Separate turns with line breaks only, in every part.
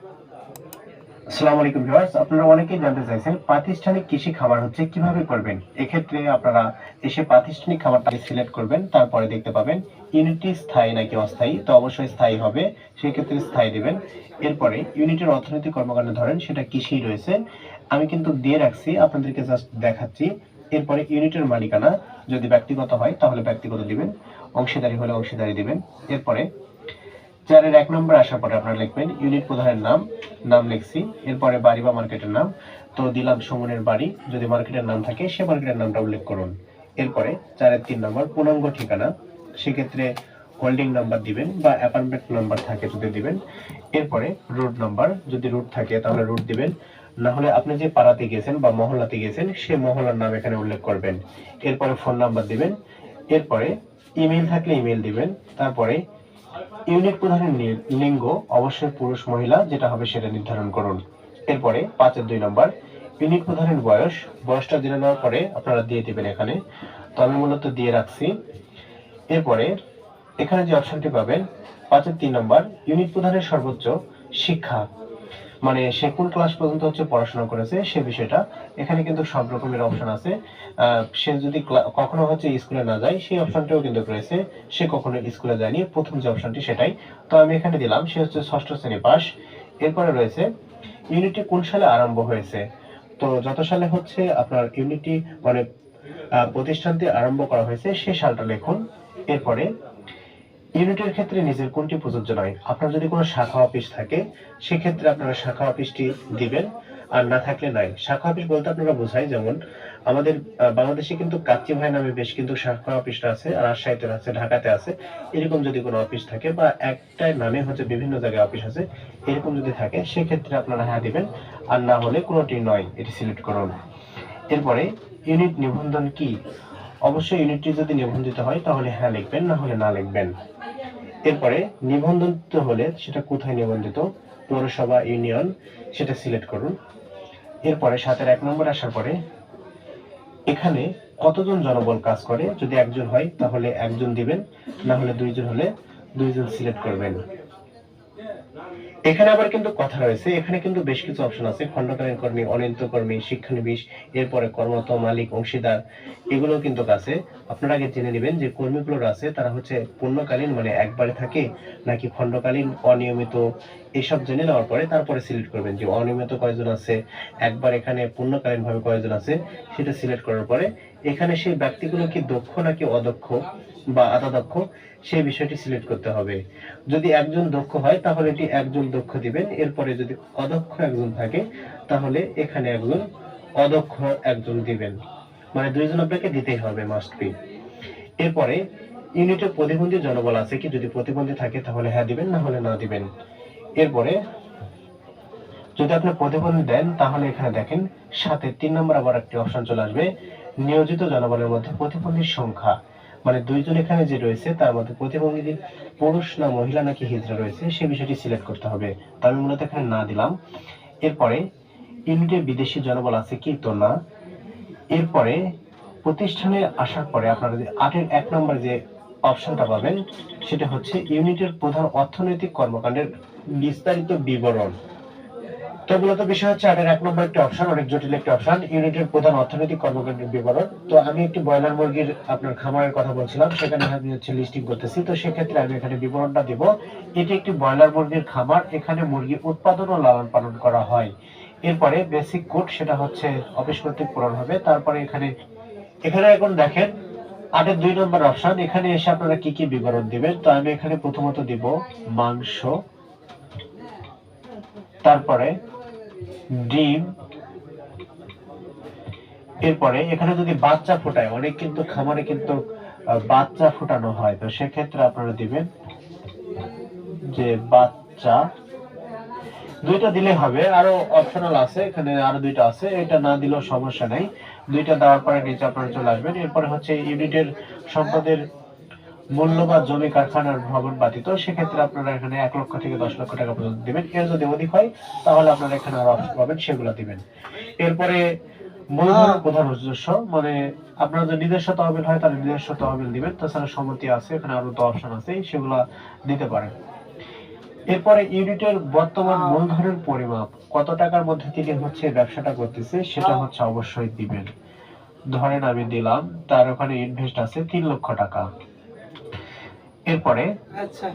আসসালামু আলাইকুম ভিউয়ার্স, আপনারা অনেকেই জানতে চাইছেন প্রাতিষ্ঠানিক কৃষি হচ্ছে কীভাবে করবেন? এক্ষেত্রে আপনারা এসে প্রাতিষ্ঠানিক সিলেক্ট করবেন, তারপরে দেখতে পাবেন ইউনিটটি স্থায়ী নাকি অস্থায়ী, তো অবশ্যই স্থায়ী হবে সেই ক্ষেত্রে স্থায়ী এরপরে ইউনিটের অর্থনৈতিক কর্মকাণ্ড ধরেন, সেটা কৃষি রয়েছে। আমি কিন্তু দিয়ে রাখছি, আপনাদেরকে জাস্ট দেখাচ্ছি। এরপরে ইউনিটের মালিকানা যদি ব্যক্তিগত হয়, তাহলে ব্যক্তিগত দিবেন, অংশীদারি হলে অংশীদারি দিবেন। এরপরে চারের এক নম্বর আসার পরে আপনারা লিখবেন, ইউনিট প্রধানের নাম নাম লিখছি। এরপরে বাড়ি বা মার্কেটের নাম। তো দিলাম সুমনের বাড়ি। যদি মার্কেটের নাম থাকে, সে মার্কেটের নামটা উল্লেখ করুন। এরপরে চারের তিন নম্বর, পূর্ণাঙ্গ ঠিকানা। সেক্ষেত্রে হোল্ডিং নাম্বার দিবেন বা অ্যাপার্টমেন্ট নাম্বার থাকে যদি দিবেন। এরপরে রুট নাম্বার, যদি রুট থাকে তাহলে রুট দিবেন। না হলে আপনি যে পাড়াতে গেছেন বা মহল্লাতে গেছেন সে মহল্লার নাম এখানে উল্লেখ করবেন। এরপরে ফোন নাম্বার দিবেন। এরপরে ইমেল থাকলে ইমেল দিবেন। তারপরে ইউনিট প্রধানের লিঙ্গ অবশ্যই পুরুষ মহিলা, যেটা হবে সেটা নির্ধারণ করুন। এরপরে পাঁচের দুই নম্বর ইউনিট প্রধানের বয়স, বয়সটা জেনে নেওয়ার পরে আপনারা দিয়ে দিবেন এখানে। তো আমি মূলত দিয়ে রাখছি। এরপরে এখানে যে অপশনটি পাবেন, পাঁচের তিন নম্বর ইউনিট প্রধানের সর্বোচ্চ শিক্ষা। মানে সে কোন ক্লাস পর্যন্ত হচ্ছে পড়াশোনা করেছে সে বিষয়টা। এখানে কিন্তু সব রকমের অপশন আছে। সে যদি কখনো হচ্ছে স্কুলে না যায়, সেই অপশনটাও কিন্তু রয়েছে। সে কখনো স্কুলে যায়নি। প্রথম যে অপশনটি সেটাই। তো আমি এখানে দিলাম, সে হচ্ছে ষষ্ঠ শ্রেণি পাস। এরপরে রয়েছে ইউনিটি কোন সালে আরম্ভ হয়েছে? তো যত সালে হচ্ছে আপনার ইউনিটি মানে প্রতিষ্ঠানটি আরম্ভ করা হয়েছে, সে সালটা লিখুন। এরপরে ইউনিটের ক্ষেত্রে নিজের কোনটি প্রযোজ্য নয়? আপনার যদি কোনো শাখা অফিস থাকে, সেক্ষেত্রে আপনারা শাখা অফিসটি দিবেন, আর না থাকলে নাই শাখা অফিস বলতে আপনারা বোঝাই, যেমন আমাদের বাংলাদেশে কিন্তু কাচ্চি ভাই নামে বেশ কিন্তু শাখা অফিসটা আছে রাজশাহীতে আছে, ঢাকাতে আছে। এরকম যদি কোনো অফিস থাকে বা একটাই নামে হচ্ছে বিভিন্ন জায়গায় অফিস আছে, এরকম যদি থাকে, সেক্ষেত্রে আপনারা হ্যাঁ দিবেন, আর না হলে কোনোটি নয়, এটি সিলেক্ট করুন। এরপরে, ইউনিট নিবন্ধন কি? অবশ্যই ইউনিটটি যদি নিবন্ধিত হয়, তাহলে হ্যাঁ লিখবেন, না হলে না লিখবেন। এরপরে নিবন্ধিত হলে সেটা কোথায় নিবন্ধিত? পৌরসভা ইউনিয়ন, সেটা সিলেক্ট করুন। এরপরে সাতের এক নম্বর আসার পরে এখানে কতজন জনবল কাজ করে? যদি একজন হয়, তাহলে একজন দিবেন, না হলে দুইজন হলে দুইজন সিলেক্ট করবেন। এখানে আবার কিন্তু কথা রয়েছে, এখানে কিন্তু বেশ কিছু অপশন আছে, খণ্ডকালীন কর্মী অনিয়ন্ত কর্মী, শিক্ষানবিশ, এরপরে কর্মরত মালিক, অংশীদার এগুলো কিন্তু আছে। আপনারা আগে জেনে নেবেন যে কর্মীগুলো আছে তারা হচ্ছে পূর্ণকালীন মানে একবারে থাকে, নাকি খণ্ডকালীন, অনিয়মিত, এসব জেনে নেওয়ার পরে তারপরে সিলেক্ট করবেন যে অনিয়মিত কয়জন আছে, একবার এখানে পূর্ণকালীন ভাবে কয়জন আছে, সেটা সিলেক্ট করার পরে এখানে সেই ব্যক্তিগুলো কি দক্ষ নাকি অদক্ষ বা আধা দক্ষ সেই বিষয়টি সিলেক্ট করতে হবে। যদি একজন দক্ষ হয়, তাহলে এটি একজন দক্ষ দিবেন। এরপরে যদি অদক্ষ একজন থাকে, তাহলে এখানে একজন অদক্ষ একজন দিবেন। মানে দুইজন আপনাকে দিতেই হবে মাস্ট বি এরপরে ইউনিটে প্রতিবন্ধী জনবল আছে কি? যদি প্রতিবন্ধী থাকে, তাহলে হ্যাঁ দিবেন, না হলে না দিবেন। এরপরে যদি আপনি প্রতিবন্ধী দেন, তাহলে এখানে দেখেন, সাথে তিন নম্বর আবার একটি অপশন চলে আসবে। নিয়োজিত জনবলের মধ্যে প্রতিবন্ধীর সংখ্যা। মানে দুইজন এখানে যে রয়েছে, তার মধ্যে প্রতিবন্ধী পুরুষ না মহিলা নাকি হিজড়া রয়েছে সেই বিষয়টি সিলেক্ট করতে হবে। তো আমি মূলত এখানে না দিলাম। এরপরে ইউনিটে বিদেশি জনবল আছে কি তো না এরপরে প্রতিষ্ঠানে আসার পরে আপনারা যে আটের এক নম্বর যে অপশনটা পাবেন, সেটা হচ্ছে ইউনিটের প্রধান অর্থনৈতিক কর্মকাণ্ডের বিস্তারিত বিবরণ। মূলত বিষয় হচ্ছে আটের এক নম্বর একটি অপশন অনেক জটিল একটি অপশন ইউনিটের প্রধান অর্থনৈতিক কর্মকাণ্ডের বিবরণ। তো আমি একটি ব্রয়লার মুরগির আপনার খামারের কথা বলছিলাম, সেখানে আমি হচ্ছে লিস্টিং করতেছি। তো সেক্ষেত্রে আমি এখানে বিবরণটা দিব। এটি একটি ব্রয়লার মুরগির খামার, এখানে মুরগি উৎপাদন ও লালন পালন করা হয়। এরপরে বেসিক কোড সেটা হচ্ছে অফিস কর্তৃক পূরণ হবে। তারপরে এখানে এখানে এখন দেখেন, আটের দুই নম্বর অপশন এখানে এসে আপনারা কি কি বিবরণ দিবেন? তো আমি এখানে প্রথমত দিব মাংস, তারপরে ডিম। এরপরে এখানে যদি বাচ্চা ফোটায়, অনেক কিন্তু খামারে কিন্তু বাচ্চা ফোটানো হয়। তো সেক্ষেত্রে আপনারা দিবেন যে বাচ্চা। দুইটা দিলে হবে। আরও অপশনাল আছে, এখানে আরও দুইটা আছে। এটা না দিলেও সমস্যা নেই। দুইটা দেওয়ার পরে নিচে আপনারা চলে আসবেন। এরপরে হচ্ছে ইউনিটের সম্পদের মূল্য বা জমি কারখানার ভবন বাতিত সেক্ষেত্রে আপনারা এখানে এক লক্ষ থেকে দশ লক্ষ টাকা পর্যন্ত দিবেন। এর যদি অধিক হয় তাহলে আপনারা এখানে আরও অপশন পাবেন সেগুলো দিবেন। এরপরে মূলধনের প্রধান উদ্দেশ্য মানে আপনার যদি নিজস্ব তহবিল হয় তাহলে নিজস্ব তহবিল দিবেন। তাছাড়া সম্মতি আছে এখানে আরও তো অপশন আছে সেগুলা দিতে পারেন। এরপরে ইউনিটের বর্তমান মূলধনের পরিমাপ কত টাকার মধ্যে হচ্ছে ব্যবসাটা করতেছে সেটা হচ্ছে অবশ্যই দিবেন। ধরেন আমি দিলাম তার ওখানে ইনভেস্ট আছে তিন লক্ষ টাকা। এরপরে
আচ্ছা।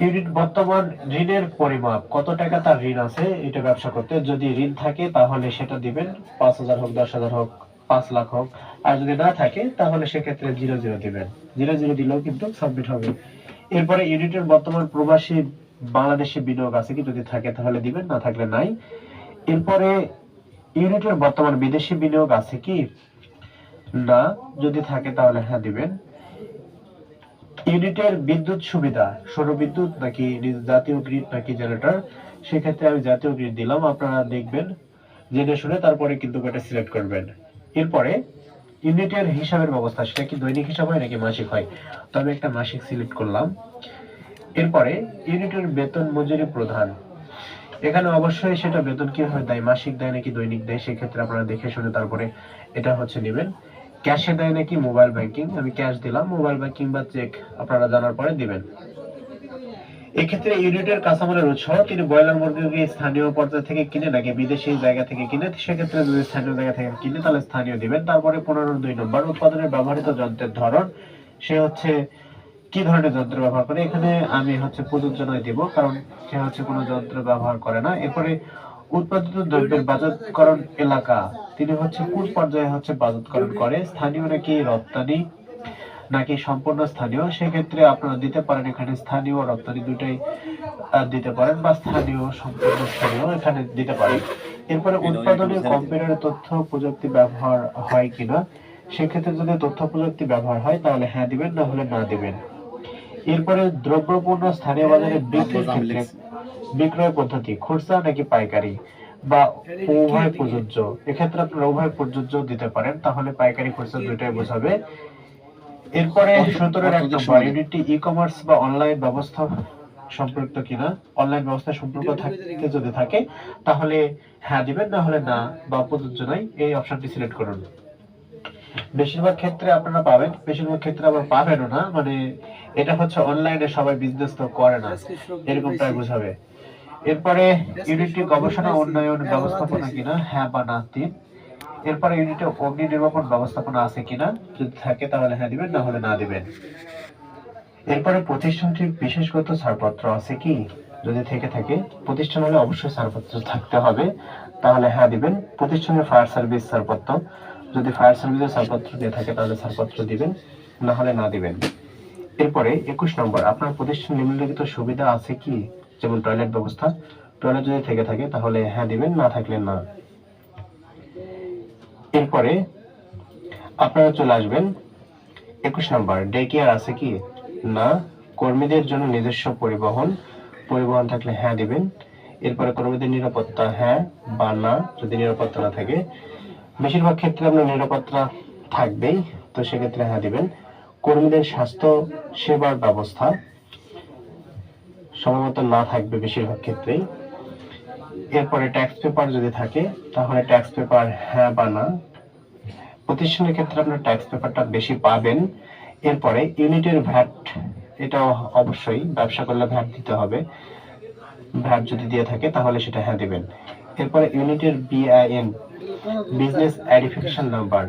ইউনিট বর্তমান ঋণের পরিমাপ কত টাকা তার ঋণ আছে এটা ব্যবসা করতে। যদি ঋণ থাকে তাহলে সেটা দিবেন পাঁচ হাজার হোক দশ হাজার হোক পাঁচ লাখ হোক। আর যদি না থাকে তাহলে সেক্ষেত্রে জিরো জিরো দিবেন। জিরো জিরো দিলেও কিন্তু সাবমিট হবে। এরপরে ইউনিটের বর্তমান প্রবাসী বাংলাদেশে বিনিয়োগ আছে কি যদি থাকে তাহলে দিবেন না থাকলে নাই। এরপরে ইউনিটের বর্তমান বিদেশি বিনিয়োগ আছে কি? না যদি থাকে তাহলে হ্যাঁ দিবেন। ইউনিটের বিদ্যুৎ সুবিধা সৌর বিদ্যুৎ নাকি জাতীয় গ্রিড নাকি জেনারেটর সেক্ষেত্রে আমি জাতীয় গ্রিড দিলাম, আপনারা দেখবেন, জেনে শুনে তারপরে কিন্তু এটা সিলেক্ট করবেন। এরপরে ইউনিটের হিসাবের ব্যবস্থা, সেটা কি দৈনিক হিসাব হয় নাকি মাসিক হয়? তো আমি একটা মাসিক সিলেক্ট করলাম। এরপরে ইউনিটের বেতন মজুরি প্রধান। এখানে অবশ্যই সেটা বেতন কীভাবে দেয়, মাসিক দেয় নাকি দৈনিক দেয়, সেক্ষেত্রে আপনারা দেখে শুনে তারপরে এটা হচ্ছে নেবেন। ক্যাশে দেয় নাকি মোবাইল ব্যাংকিং আমি ক্যাশ দিলাম মোবাইল ব্যাংকিং বা চেক আপনারা জানার পরে দিবেন। এক্ষেত্রে ইউনিটের কাঁচামালের উৎস, তিনি ব্রয়লার মুরগিকে স্থানীয় পর্যায় থেকে কিনে নাকি বিদেশি জায়গা থেকে কিনে, সেক্ষেত্রে যদি স্থানীয় জায়গা থেকে কিনে, তাহলে স্থানীয় দিবেন। তারপরে পনেরো দুই নম্বর, উৎপাদনের ব্যবহৃত যন্ত্রের ধরন, সে হচ্ছে কি ধরনের যন্ত্র ব্যবহার করে? এখানে আমি হচ্ছে প্রযোজ্য নয় দিব, কারণ সে হচ্ছে কোনো যন্ত্র ব্যবহার করে না। এরপরে উৎপাদিত দ্রব্যের বাজারকরণ এলাকা। তিনি হচ্ছে কোন পর্যায়ে হচ্ছে বাজারকরণ করে? স্থানীয় নাকি রপ্তানি? নাকি সম্পূর্ণ স্থানীয়? সেক্ষেত্রে আপনারা দিতে পারেন এখানে স্থানীয় ও রপ্তানি দুটাই দিতে পারেন বা স্থানীয় সম্পূর্ণ স্থানীয় এখানে দিতে পারেন। এরপরে উৎপাদনে কম্পিউটার তথ্য প্রযুক্তি ব্যবহার হয় কিনা? সেক্ষেত্রে যদি তথ্য প্রযুক্তি ব্যবহার হয় তাহলে হ্যাঁ দিবেন না হলে না দিবেন। এরপরে দ্রব্যপূর্ণ স্থানীয় বাজারে বিক্রির ক্ষেত্রে বিক্রয় পদ্ধতি খুচরা নাকি পাইকারি বা উভয় প্রযোজ্য? এক্ষেত্রে আপনারা উভয় প্রযোজ্য দিতে পারেন তাহলে পাইকারি খুচরা দুইটাই বোঝাবে। এরপরে সতেরোর এক নম্বর ইউনিটটি ই কমার্স বা অনলাইন ব্যবস্থা সম্পর্কিত কিনা? অনলাইন ব্যবস্থা সম্পর্ক থাকতে যদি থাকে তাহলে হ্যাঁ দিবেন না হলে না বা প্রযোজ্য নয় এই অপশনটি সিলেক্ট করুন। বেশিরভাগ ক্ষেত্রে আপনারা পাবেন বেশিরভাগ ক্ষেত্রে আবার পাবেনও না মানে এটা হচ্ছে অনলাইনে সবাই বিজনেস তো করে না। এরকমটাই বোঝাবে। এরপরে ইউনিটটি গবেষণা উন্নয়ন ব্যবস্থাপনা কিনা? হ্যাঁ বা না তিন। এরপরে ইউনিটে অগ্নি নির্বাপন ব্যবস্থাপনা আছে কিনা? যদি থাকে তাহলে হ্যাঁ দিবেন না হলে না দিবেন। এরপরে প্রতিষ্ঠানটির বিশেষগত ছাড়পত্র আছে কি? যদি থেকে থাকে প্রতিষ্ঠান হলে অবশ্যই ছাড়পত্র থাকতে হবে। তাহলে হ্যাঁ দিবেন প্রতিষ্ঠানের ফায়ার সার্ভিস ছাড়পত্র। যদি ফায়ার সার্ভিসের ছাড়পত্র দিয়ে থাকে তাহলে ছাড়পত্র দিবেন না হলে না দিবেন। এরপরে একুশ নম্বর আপনার প্রতিষ্ঠান নিম্নলিখিত সুবিধা আছে কি? যেমন টয়লেট ব্যবস্থা টয়লেট যদি থেকে থাকে তাহলে হ্যাঁ দিবেন, না থাকলে না। এরপরে আপনারা চলে আসবেন একুশ নম্বর ডে কেয়ার আছে কি? না, কর্মীদের জন্য নিজস্ব পরিবহন পরিবহন থাকলে হ্যাঁ দিবেন। এরপরে কর্মীদের নিরাপত্তা হ্যাঁ বা না, যদি নিরাপত্তা না থাকে। বেশিরভাগ ক্ষেত্রে আপনার নিরাপত্তা থাকবেই, তো সেক্ষেত্রে হ্যাঁ দিবেন। কর্মীদের স্বাস্থ্য, সেবার ব্যবস্থা সম্ভবত না থাকবে বেশিরভাগ ক্ষেত্রেই। এরপরে ট্যাক্স পেপার যদি থাকে, তাহলে ট্যাক্স পেপার হ্যাঁ বা না। প্রতিষ্ঠানের ক্ষেত্রে আপনার ট্যাক্স পেপারটা বেশি পাবেন। এরপরে ইউনিটের ভ্যাট এটাও অবশ্যই ব্যবসা করলে ভ্যাট দিতে হবে। ভ্যাট যদি দিয়ে থাকে, তাহলে সেটা হ্যাঁ দিবেন। এরপরে ইউনিটের বিআইএন বিজনেস আইডেন্টিফিকেশন নাম্বার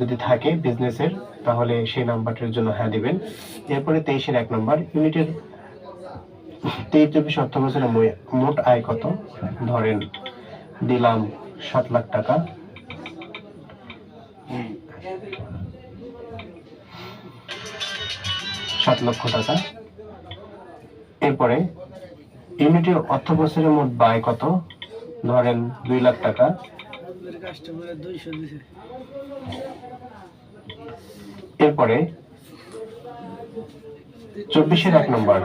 যদি থাকে বিজনেসের তাহলে সেই নাম্বারটির জন্য হ্যাঁ দিবেন। এরপরে তেইশের এক নম্বর ইউনিটের তেইশ চব্বিশ অর্থ বছরে মোট আয় কত? ধরেন, দিলাম সাত লাখ টাকা। সাত লক্ষ টাকা। এরপরে, ইউনিটের অর্থ বছরে মোট ব্যয় কত? ধরেন, দুই লাখ টাকা। এরপরে, চব্বিশের এক নম্বর?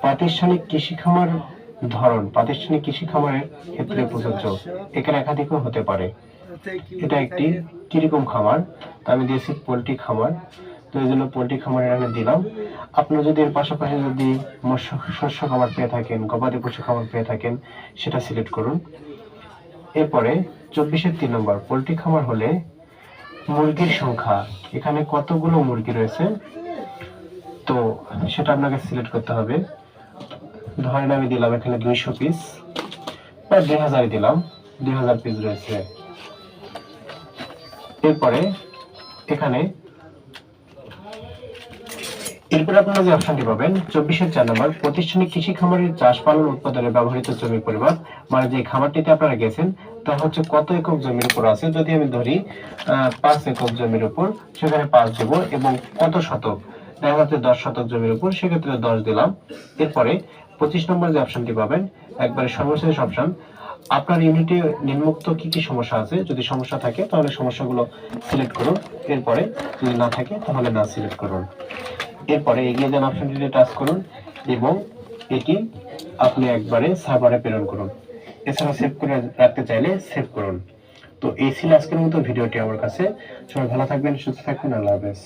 প্রাতিষ্ঠানিক কৃষি খামার ধরন, প্রাতিষ্ঠানিক কৃষি খামারের ক্ষেত্রে প্রযোজ্য। এখানে একাধিকও হতে পারে। এটা একটি কীরকম খামার? আমি দিয়েছি পোলট্রি খামার। তো এই জন্য পোলট্রি খামার এখানে দিলাম। আপনারা যদি এর পাশাপাশি যদি মৎস্য, শস্য খাবার পেয়ে থাকেন, গবাদি পশু খাবার পেয়ে থাকেন, সেটা সিলেক্ট করুন। এরপরে চব্বিশের তিন নম্বর, পোলট্রি খামার হলে মুরগির সংখ্যা। এখানে কতগুলো মুরগি রয়েছে? তো সেটা আপনাকে সিলেক্ট করতে হবে। ধরেন আমি দিলাম এখানে দুইশো পিস বা দুই হাজারই দিলাম। দুই হাজার পিস রয়েছে। এরপরে এখানে এরপরে আপনারা যে অপশনটি পাবেন, চব্বিশের চার নম্বর প্রতিষ্ঠানিক কৃষি খামারের চাষ পালন উৎপাদনে ব্যবহৃত জমির পরিমাণ মানে যে খামারটিতে আপনারা গেছেন, তা হচ্ছে কত একক জমির উপর আছে। যদি আমি ধরি পাঁচ একক জমির উপর, সেখানে পাঁচ দেবো এবং কত শতক? যাচ্ছে দশ শতক জমির উপর, সেক্ষেত্রে দশ দিলাম। এরপরে পঁচিশ নম্বর যে অপশনটি পাবেন, একবারে সর্বশেষ অপশন আপনার ইউনিটে নিম্নোক্ত কি কি সমস্যা আছে? যদি সমস্যা থাকে, তাহলে সমস্যাগুলো সিলেক্ট করুন। এরপরে যদি না থাকে, তাহলে না সিলেক্ট করুন। এরপরে এগিয়ে যান অপশনটিতে টাচ করুন এবং এটি আপনি একবারে সার্ভারে প্রেরণ করুন। এছাড়া সেভ করে রাখতে চাইলে সেভ করুন। তো এই ছিল আজকের মতো ভিডিওটি আমার কাছে। সবাই ভালো থাকবেন, সুস্থ থাকবেন, আল্লাহ হাফেজ।